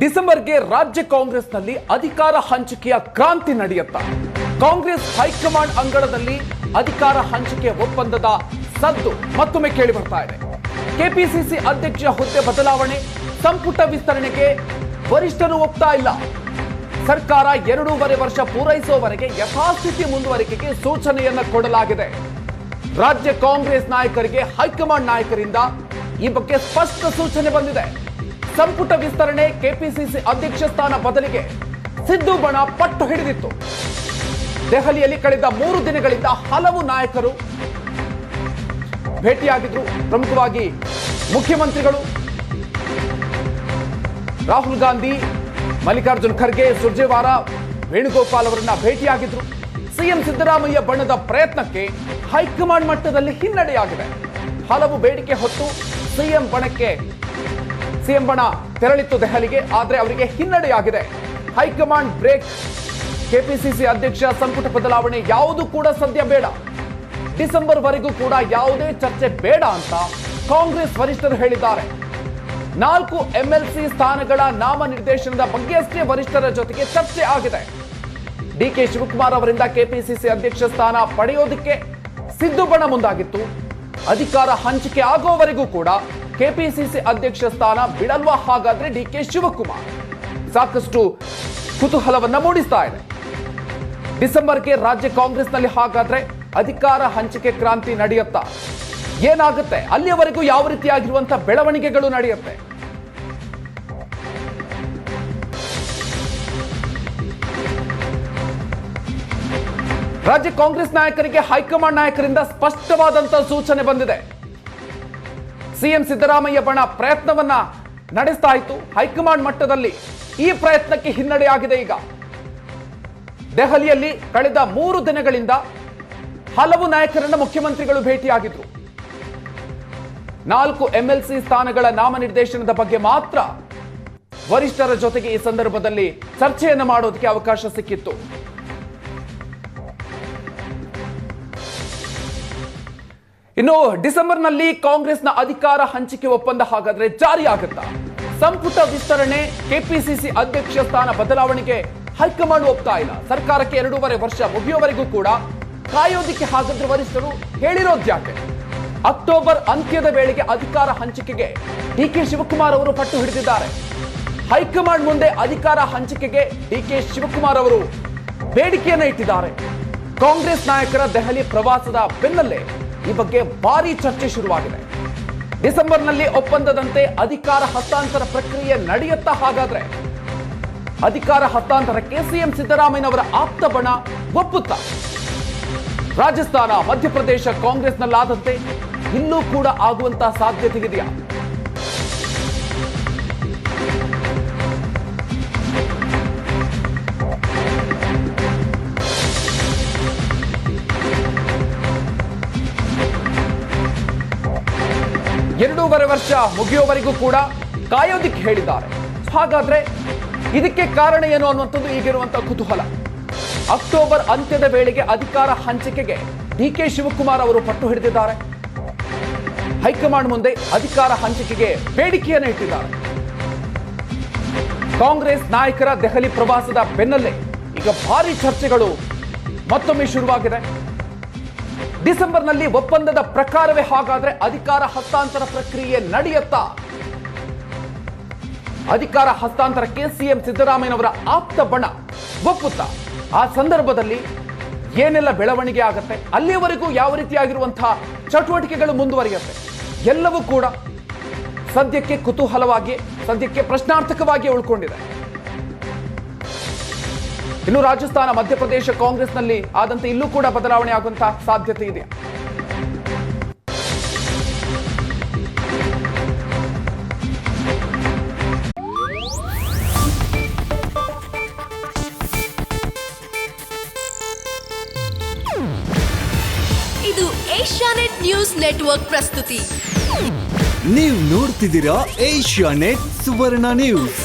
ಡಿಸೆಂಬರ್ಗೆ ರಾಜ್ಯ ಕಾಂಗ್ರೆಸ್ನಲ್ಲಿ ಅಧಿಕಾರ ಹಂಚಿಕೆಯ ಕ್ರಾಂತಿ ನಡೆಯುತ್ತಾ? ಕಾಂಗ್ರೆಸ್ ಹೈಕಮಾಂಡ್ ಅಂಗಳದಲ್ಲಿ ಅಧಿಕಾರ ಹಂಚಿಕೆ ಒಪ್ಪಂದದ ಸದ್ದು ಮತ್ತೊಮ್ಮೆ ಕೇಳಿ ಬರ್ತಾ ಇದೆ. ಕೆಪಿಸಿಸಿ ಅಧ್ಯಕ್ಷ ಹುದ್ದೆ ಬದಲಾವಣೆ, ಸಂಪುಟ ವಿಸ್ತರಣೆಗೆ ವರಿಷ್ಠರು ಒಪ್ತಾ ಇಲ್ಲ. ಸರ್ಕಾರ ಎರಡೂವರೆ ವರ್ಷ ಪೂರೈಸುವವರೆಗೆ ಯಥಾಸ್ಥಿತಿ ಮುಂದುವರಿಕೆಗೆ ಸೂಚನೆಯನ್ನು ಕೊಡಲಾಗಿದೆ. ರಾಜ್ಯ ಕಾಂಗ್ರೆಸ್ ನಾಯಕರಿಗೆ ಹೈಕಮಾಂಡ್ ನಾಯಕರಿಂದ ಈ ಬಗ್ಗೆ ಸ್ಪಷ್ಟ ಸೂಚನೆ ಬಂದಿದೆ. ಸಂಪುಟ ವಿಸ್ತರಣೆ ಕೆಪಿಸಿಸಿ ಅಧ್ಯಕ್ಷ ಸ್ಥಾನ ಬದಲಿಗೆ ಸಿದ್ದು ಬಣ ಪಟ್ಟು ಹಿಡಿದಿತ್ತು. ದೆಹಲಿಯಲ್ಲಿ ಕಳೆದ ಮೂರು ದಿನಗಳಿಂದ ಹಲವು ನಾಯಕರು ಭೇಟಿಯಾಗಿದ್ರು. ಪ್ರಮುಖವಾಗಿ ಮುಖ್ಯಮಂತ್ರಿಗಳು ರಾಹುಲ್ ಗಾಂಧಿ, ಮಲ್ಲಿಕಾರ್ಜುನ್ ಖರ್ಗೆ ಸುರ್ಜೇವಾರ ವೇಣುಗೋಪಾಲ್ ಅವರನ್ನ ಭೇಟಿಯಾಗಿದ್ರು. ಸಿಎಂ ಸಿದ್ದರಾಮಯ್ಯ ಬಣ್ಣದ ಪ್ರಯತ್ನಕ್ಕೆ ಹೈಕಮಾಂಡ್ ಮಟ್ಟದಲ್ಲಿ ಹಿನ್ನಡೆಯಾಗಿದೆ. ಹಲವು ಬೇಡಿಕೆ ಹೊತ್ತು ಸಿಎಂ ಬಣಕ್ಕೆ ಸಿಎಂ ಬಣ ತೆರಳಿತ್ತು ದೆಹಲಿಗೆ, ಆದರೆ ಅವರಿಗೆ ಹಿನ್ನಡೆಯಾಗಿದೆ. High command break. ಕೆಪಿಸಿಸಿ ಅಧ್ಯಕ್ಷ ಸಂಪುಟ ಬದಲಾವಣೆ ಯಾವುದು ಕೂಡ ಸದ್ಯ ಬೇಡ. ಡಿಸೆಂಬರ್ ವರೆಗೂ ಕೂಡ ಯಾವುದೇ ಚರ್ಚೆ ಬೇಡ ಅಂತ ಕಾಂಗ್ರೆಸ್ ವರಿಷ್ಠರು ಹೇಳಿದ್ದಾರೆ. ನಾಲ್ಕು ಎಂಎಲ್ಸಿ ಸ್ಥಾನಗಳ ನಾಮನಿರ್ದೇಶನದ ಬಗ್ಗೆ ಅಷ್ಟೇ ವರಿಷ್ಠರ ಜೊತೆಗೆ ಚರ್ಚೆ ಆಗಿದೆ. ಡಿಕೆ ಶಿವಕುಮಾರ್ ಅವರಿಂದ ಕೆಪಿಸಿಸಿ ಅಧ್ಯಕ್ಷ ಸ್ಥಾನ ಪಡೆಯೋದಕ್ಕೆ ಸಿದ್ದು ಬಣ ಮುಂದಾಗಿತ್ತು. ಅಧಿಕಾರ ಹಂಚಿಕೆ ಆಗೋವರೆಗೂ ಕೂಡ ಕೆಪಿಸಿಸಿ ಅಧ್ಯಕ್ಷ ಸ್ಥಾನ ಬಿಡಲ್ವಾ ಹಾಗಾದ್ರೆ ಡಿಕೆ ಶಿವಕುಮಾರ್? ಸಾಕಷ್ಟು ಕುತೂಹಲವನ್ನ ಮೂಡಿಸ್ತಾ ಇದೆ. ಡಿಸೆಂಬರ್ಗೆ ರಾಜ್ಯ ಕಾಂಗ್ರೆಸ್ನಲ್ಲಿ ಹಾಗಾದ್ರೆ ಅಧಿಕಾರ ಹಂಚಿಕೆ ಕ್ರಾಂತಿ ನಡೆಯುತ್ತಾ? ಏನಾಗುತ್ತೆ? ಅಲ್ಲಿಯವರೆಗೂ ಯಾವ ರೀತಿಯಾಗಿರುವಂತಹ ಬೆಳವಣಿಗೆಗಳು ನಡೆಯುತ್ತೆ? ರಾಜ್ಯ ಕಾಂಗ್ರೆಸ್ ನಾಯಕರಿಗೆ ಹೈಕಮಾಂಡ್ ನಾಯಕರಿಂದ ಸ್ಪಷ್ಟವಾದಂತಹ ಸೂಚನೆ ಬಂದಿದೆ. ಸಿಎಂ ಸಿದ್ದರಾಮಯ್ಯ ಬಣ ಪ್ರಯತ್ನವನ್ನ ನಡೆಸ್ತಾ ಇತ್ತು. ಹೈಕಮಾಂಡ್ ಮಟ್ಟದಲ್ಲಿ ಈ ಪ್ರಯತ್ನಕ್ಕೆ ಹಿನ್ನಡೆಯಾಗಿದೆ ಈಗ. ದೆಹಲಿಯಲ್ಲಿ ಕಳೆದ ಮೂರು ದಿನಗಳಿಂದ ಹಲವು ನಾಯಕರನ್ನ ಮುಖ್ಯಮಂತ್ರಿಗಳು ಭೇಟಿಯಾಗಿದ್ರು. ನಾಲ್ಕು ಎಂಎಲ್ಸಿ ಸ್ಥಾನಗಳ ನಾಮನಿರ್ದೇಶನದ ಬಗ್ಗೆ ಮಾತ್ರ ವರಿಷ್ಠರ ಜೊತೆಗೆ ಈ ಸಂದರ್ಭದಲ್ಲಿ ಚರ್ಚೆಯನ್ನು ಮಾಡೋದಕ್ಕೆ ಅವಕಾಶ ಸಿಕ್ಕಿತ್ತು. ಇನ್ನು ಡಿಸೆಂಬರ್ನಲ್ಲಿ ಕಾಂಗ್ರೆಸ್ನ ಅಧಿಕಾರ ಹಂಚಿಕೆ ಒಪ್ಪಂದ ಹಾಗಾದ್ರೆ ಜಾರಿಯಾಗುತ್ತಾ? ಸಂಪುಟ ವಿಸ್ತರಣೆ, ಕೆಪಿಸಿಸಿ ಅಧ್ಯಕ್ಷ ಸ್ಥಾನ ಬದಲಾವಣೆಗೆ ಹೈಕಮಾಂಡ್ ಒಪ್ತಾ ಇಲ್ಲ? ಸರ್ಕಾರಕ್ಕೆ ಎರಡೂವರೆ ವರ್ಷ ಮುಗಿಯುವವರೆಗೂ ಕೂಡ ಕಾಯೋದಿಕ್ಕೆ ಹಾಗಾದ್ರೆ ವರಿಷ್ಠರು ಹೇಳಿರೋದ್ಯಾಕೆ ಅಕ್ಟೋಬರ್ ಅಂತ್ಯದ ವೇಳೆಗೆ ಅಧಿಕಾರ ಹಂಚಿಕೆಗೆ ಡಿಕೆ ಶಿವಕುಮಾರ್ ಅವರು ಪಟ್ಟು ಹಿಡಿದಿದ್ದಾರೆ. ಹೈಕಮಾಂಡ್ ಮುಂದೆ ಅಧಿಕಾರ ಹಂಚಿಕೆಗೆ ಡಿಕೆ ಶಿವಕುಮಾರ್ ಅವರು ಬೇಡಿಕೆಯನ್ನ ಇಟ್ಟಿದ್ದಾರೆ. ಕಾಂಗ್ರೆಸ್ ನಾಯಕರ ದೆಹಲಿ ಪ್ರವಾಸದ ಬೆನ್ನಲ್ಲೇ ಈ ಬಗ್ಗೆ ಭಾರಿ ಚರ್ಚೆ ಶುರುವಾಗಿದೆ. ಡಿಸೆಂಬರ್ನಲ್ಲಿ ಒಪ್ಪಂದದಂತೆ ಅಧಿಕಾರ ಹಸ್ತಾಂತರ ಪ್ರಕ್ರಿಯೆ ನಡೆಯುತ್ತಾ ಹಾಗಾದ್ರೆ ಅಧಿಕಾರ ಹಸ್ತಾಂತರಕ್ಕೆ ಸಿಎಂ ಸಿದ್ದರಾಮಯ್ಯನವರ ಆಪ್ತ ಬಣ ಒಪ್ಪುತ್ತಾ. ರಾಜಸ್ಥಾನ, ಮಧ್ಯಪ್ರದೇಶ ಕಾಂಗ್ರೆಸ್ನಲ್ಲಾದಂತೆ ಇನ್ನೂ ಕೂಡ ಆಗುವಂತಹ ಸಾಧ್ಯತೆ ಎರಡೂವರೆ ವರ್ಷ ಮುಗಿಯುವವರೆಗೂ ಕೂಡ ಕಾಯೋದಿಕ್ಕೆ ಹೇಳಿದ್ದಾರೆ. ಹಾಗಾದ್ರೆ ಇದಕ್ಕೆ ಕಾರಣ ಏನು ಅನ್ನುವಂಥದ್ದು ಈಗಿರುವಂತಹ ಕುತೂಹಲ. ಅಕ್ಟೋಬರ್ ಅಂತ್ಯದ ವೇಳೆಗೆ ಅಧಿಕಾರ ಹಂಚಿಕೆಗೆ ಡಿ ಕೆ ಶಿವಕುಮಾರ್ ಅವರು ಪಟ್ಟು ಹಿಡಿದಿದ್ದಾರೆ. ಹೈಕಮಾಂಡ್ ಮುಂದೆ ಅಧಿಕಾರ ಹಂಚಿಕೆಗೆ ಬೇಡಿಕೆಯನ್ನು ಇಟ್ಟಿದ್ದಾರೆ. ಕಾಂಗ್ರೆಸ್ ನಾಯಕರ ದೆಹಲಿ ಪ್ರವಾಸದ ಬೆನ್ನಲ್ಲೇ ಈಗ ಭಾರಿ ಚರ್ಚೆಗಳು ಮತ್ತೊಮ್ಮೆ ಶುರುವಾಗಿದೆ. ಡಿಸೆಂಬರ್ನಲ್ಲಿ ಒಪ್ಪಂದದ ಪ್ರಕಾರವೇ ಹಾಗಾದ್ರೆ ಅಧಿಕಾರ ಹಸ್ತಾಂತರ ಪ್ರಕ್ರಿಯೆ ನಡೆಯುತ್ತಾ? ಅಧಿಕಾರ ಹಸ್ತಾಂತರಕ್ಕೆ ಸಿಎಂ ಸಿದ್ದರಾಮಯ್ಯನವರ ಆಪ್ತ ಬಣ ಒಪ್ಪುತ್ತಾ? ಆ ಸಂದರ್ಭದಲ್ಲಿ ಏನೆಲ್ಲ ಬೆಳವಣಿಗೆ ಆಗುತ್ತೆ? ಅಲ್ಲಿಯವರೆಗೂ ಯಾವ ರೀತಿಯಾಗಿರುವಂತಹ ಚಟುವಟಿಕೆಗಳು ಮುಂದುವರಿಯುತ್ತೆ? ಎಲ್ಲವೂ ಕೂಡ ಸದ್ಯಕ್ಕೆ ಕುತೂಹಲವಾಗಿ, ಸದ್ಯಕ್ಕೆ ಪ್ರಶ್ನಾರ್ಥಕವಾಗಿ ಉಳ್ಕೊಂಡಿದೆ. ಇನ್ನು ರಾಜಸ್ಥಾನ ಮಧ್ಯಪ್ರದೇಶ ಕಾಂಗ್ರೆಸ್ನಲ್ಲಿ ಆದಂತೆ ಇಲ್ಲೂ ಕೂಡ ಬದಲಾವಣೆ ಆಗುವಂತಹ ಸಾಧ್ಯತೆ ಇದೆ. ಇದು ಏಷ್ಯಾನೆಟ್ ನ್ಯೂಸ್ ನೆಟ್ವರ್ಕ್ ಪ್ರಸ್ತುತಿ. ನೀವು ನೋಡ್ತಿದ್ದೀರಾ ಏಷ್ಯಾ ನೆಟ್ ಸುವರ್ಣ ನ್ಯೂಸ್.